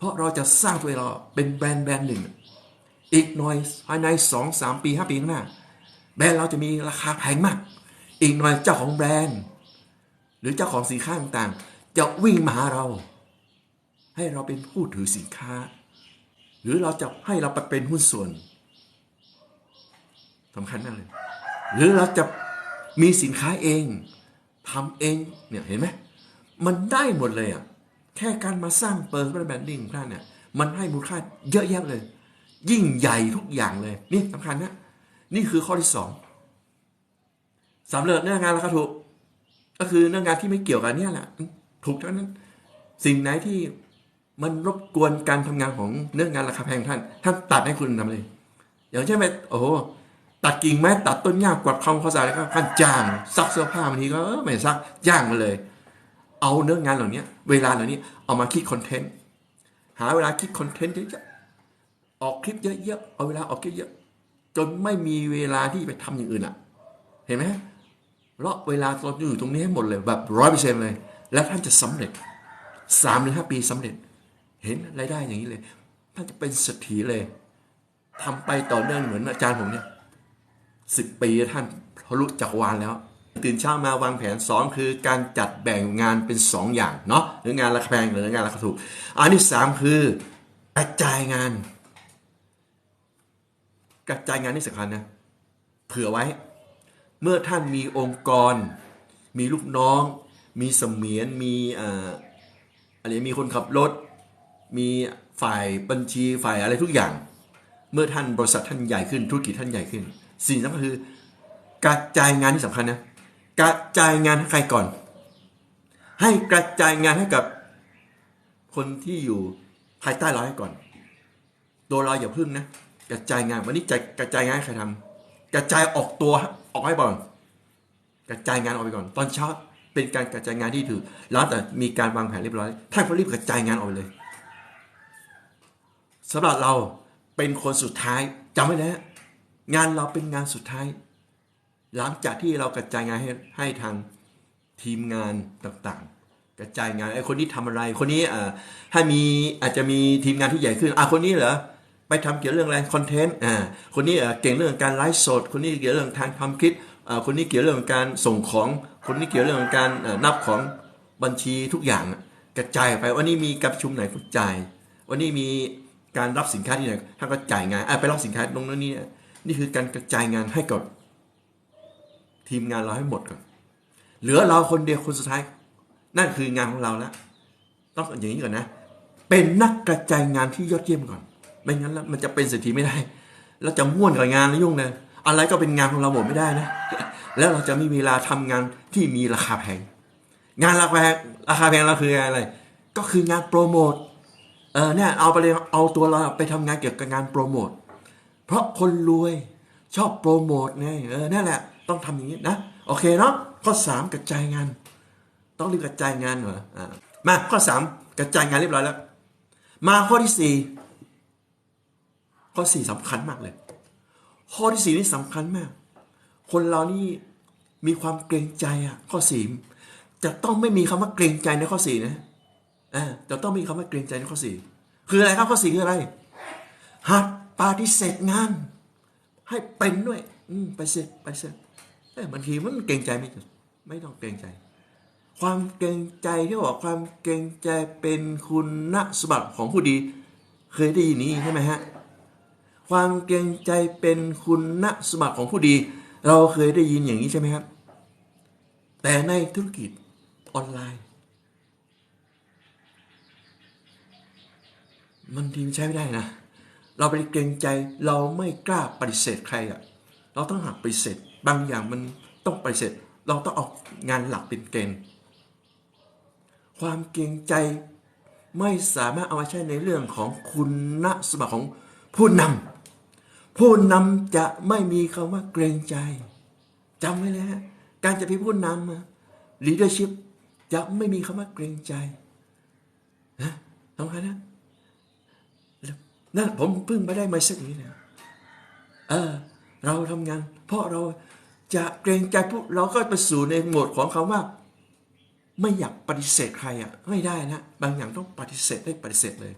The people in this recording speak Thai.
เพราะเราจะสร้างตัวเราเป็นแบรนด์แบรนด์หนึ่ง อีกหน่อยภายในสองสามปีห้าปีข้างหน้า แบรนด์เราจะมีราคาแพงมาก อีกหน่อยเจ้าของแบรนด์ หรือเจ้าของสินค้าต่างๆ จะวิ่งมาหาเรา ให้เราเป็นผู้ถือสินค้า หรือเราจะให้เราไปเป็นหุ้นส่วนสำคัญมากเลย หรือเราจะมีสินค้าเองทำเองเนี่ยเห็นไหมมันได้หมดเลยอะ แค่การมาสร้างเปิร์สแบรนดิ้งของท่านเนี่ยมันให้มูลค่าเยอะแยะเลย ยิ่งใหญ่ทุกอย่างเลย นี่สำคัญนะนี่คือข้อที่สองสำเร็จเนื้องานราคาถูก ก็คือเนื้องานที่ไม่เกี่ยวกับเนี่ยแหละถูกเท่านั้น สิ่งไหนที่มันรบกวนการทำงานของเนื้องานราคาแพงท่าน ท่านตัดให้คุณทำเลย อย่างเช่นไปโอ้โหตัดกิ่งไม้ตัดต้นหญ้ากวาดคลองข้าวสารแล้วก็ท่านจ้างซักเสื้อผ้าบางทีก็ไม่ซักจ้างมาเลย เอาเนื้องานเหล่านี้เวลาเหล่านี้เอามาคิดคอนเทนต์หาเวลาคิดคอนเทนต์เยอะๆออกคลิปเยอะๆเอาเวลาออกคลิปเยอะจนไม่มีเวลาที่ไปทำอย่างอื่นอะ เห็นไหมเลาะเวลาตอนอยู่ตรงนี้ให้หมดเลยแบบร้อยเปอร์เซ็นต์เลย แล้วท่านจะสำเร็จสามหรือห้าปีสำเร็จ เห็นรายได้อย่างนี้เลย ท่านจะเป็นเศรษฐีเลยทำไปต่อเนื่องเหมือนอาจารย์ผมเนี่ยสิบปีท่านทะลุจักรวาลแล้ว ตื่นเช้ามาวางแผนสองคือการจัดแบ่งงานเป็นสองอย่างเนาะหรืองานราคาแพงหรืองานราคาถูก อันที่สามคือกระจายงาน กระจายงานนี่สำคัญนะเผื่อไว้ เมื่อท่านมีองค์กร มีลูกน้อง มีเสมียนมีอ่ออะไรมีคนขับรถ มีฝ่ายบัญชีฝ่ายอะไรทุกอย่าง เมื่อท่านบริษัทท่านใหญ่ขึ้นธุรกิจท่านใหญ่ขึ้น สิ่งสำคัญคือ กระจายงานที่สำคัญนะ กระจายงานให้ใครก่อน ให้กระจายงานให้กับคนที่อยู่ภายใต้เราให้ก่อน ตัวเราอย่าพึ่งนะ กระจายงานวันนี้จะกระจายงานให้ใครทำกระจายออกตัวออกให้ก่อน กระจายงานออกไปก่อน ตอนเช้าเป็นการกระจายงานที่ถือ แล้วแต่มีการวางแผนเรียบร้อยท่านก็รีบกระจายงานออกไปเลยสำหรับเราเป็นคนสุดท้ายจำไว้นะงานเราเป็นงานสุดท้าย หลังจากที่เรากระจายงานให้ให้ทางทีมงานต่างๆ กระจายงานไอ้คนนี้ทำอะไร คนนี้อ่าให้มีอาจจะมีทีมงานที่ใหญ่ขึ้นอะคนนี้เหรอไปทำเกี่ยวเรื่องอะไรคอนเทนต์อ่าคนนี้เอ่อเก่งเรื่องการไลฟ์สด คนนี้เกี่ยวเรื่องทางทำคลิปอ่าคนนี้เกี่ยวเรื่องการส่งของ คนนี้เกี่ยวเรื่องการนับของบัญชีทุกอย่างกระจายออกไปวันนี้มีการประชุมไหนก็จ่าย วันนี้มีการรับสินค้าที่ไหนท่านก็จ่ายงานอะไปรับสินค้าตรงนั้นนี่นี่คือการกระจายงานให้กับ ทีมงานเราให้หมดก่อนเหลือเราคนเดียวคนสุดท้าย นั่นคืองานของเราแล้วต้องอย่างนี้ก่อนนะ เป็นนักกระจายงานที่ยอดเยี่ยมก่อน ไม่งั้นแล้วมันจะเป็นเศรษฐีไม่ได้เราจะม่วนกับงานแล้วยุ่งเลยอะไรก็เป็นงานของเราหมดไม่ได้นะ แล้วเราจะไม่มีเวลาทำงานที่มีราคาแพง งานราคาแพงราคาแพงเราคืองานอะไร ก็คืองานโปรโมทเออเนี่ยเอาไปเลยเอาตัวเราไปทำงานเกี่ยวกับงานโปรโมทเพราะคนรวยชอบโปรโมทไงเออนั่นแหละ ต้องทำอย่างนี้นะ โอเคเนาะข้อสามกระจายงาน ต้องรีบกระจายงานเหรออ่ามาข้อสามกระจายงานเรียบร้อยแล้ว มาข้อที่สี่ข้อสี่สำคัญมากเลย ข้อที่สี่นี่สำคัญมาก คนเรานี่มีความเกรงใจอะข้อสี่จะต้องไม่มีคำว่าเกรงใจในข้อสี่นะอ่าจะต้องมีคำว่าเกรงใจในข้อสี่คืออะไรครับข้อสี่คืออะไรหัดปฏิเสธงาน ให้เป็นด้วย อืมไปเสร็จไปเสร็จ เอ้ยบางทีมันเกรงใจไม่ไม่ต้องเกรงใจ ความเกรงใจที่บอกความเกรงใจเป็นคุณสมบัติของผู้ดี เคยได้ยินนี้ใช่ไหมฮะความเกรงใจเป็นคุณสมบัติของผู้ดี เราเคยได้ยินอย่างนี้ใช่ไหมครับ แต่ในธุรกิจออนไลน์มันทีมใช้ไม่ได้นะ เราไปเกรงใจเราไม่กล้าปฏิเสธใครอะ่ะ เราต้องหักปฏิเสธ บางอย่างมันต้องไปฏิเสธเราต้องเอางานหลักเป็นเกณฑ์ความเกรงใจไม่สามารถเอามาใช้ในเรื่องของคุณสมบัติของผู้นำผู้นำจะไม่มีคำว่าเกรงใจจำไว้เลยฮะการจะเป็นผู้นำ leadership จะไม่มีคำว่าเกรงใจนะสำคัญนะนั่นผมเพิ่งไปได้มาสักนี้นะเออ เราทำงาน เพราะเราจะเกรงใจพวกเราก็ไปสู่ในโหมดของคำว่า ไม่อยากปฏิเสธใครอะไม่ได้นะ บางอย่างต้องปฏิเสธได้ปฏิเสธเลย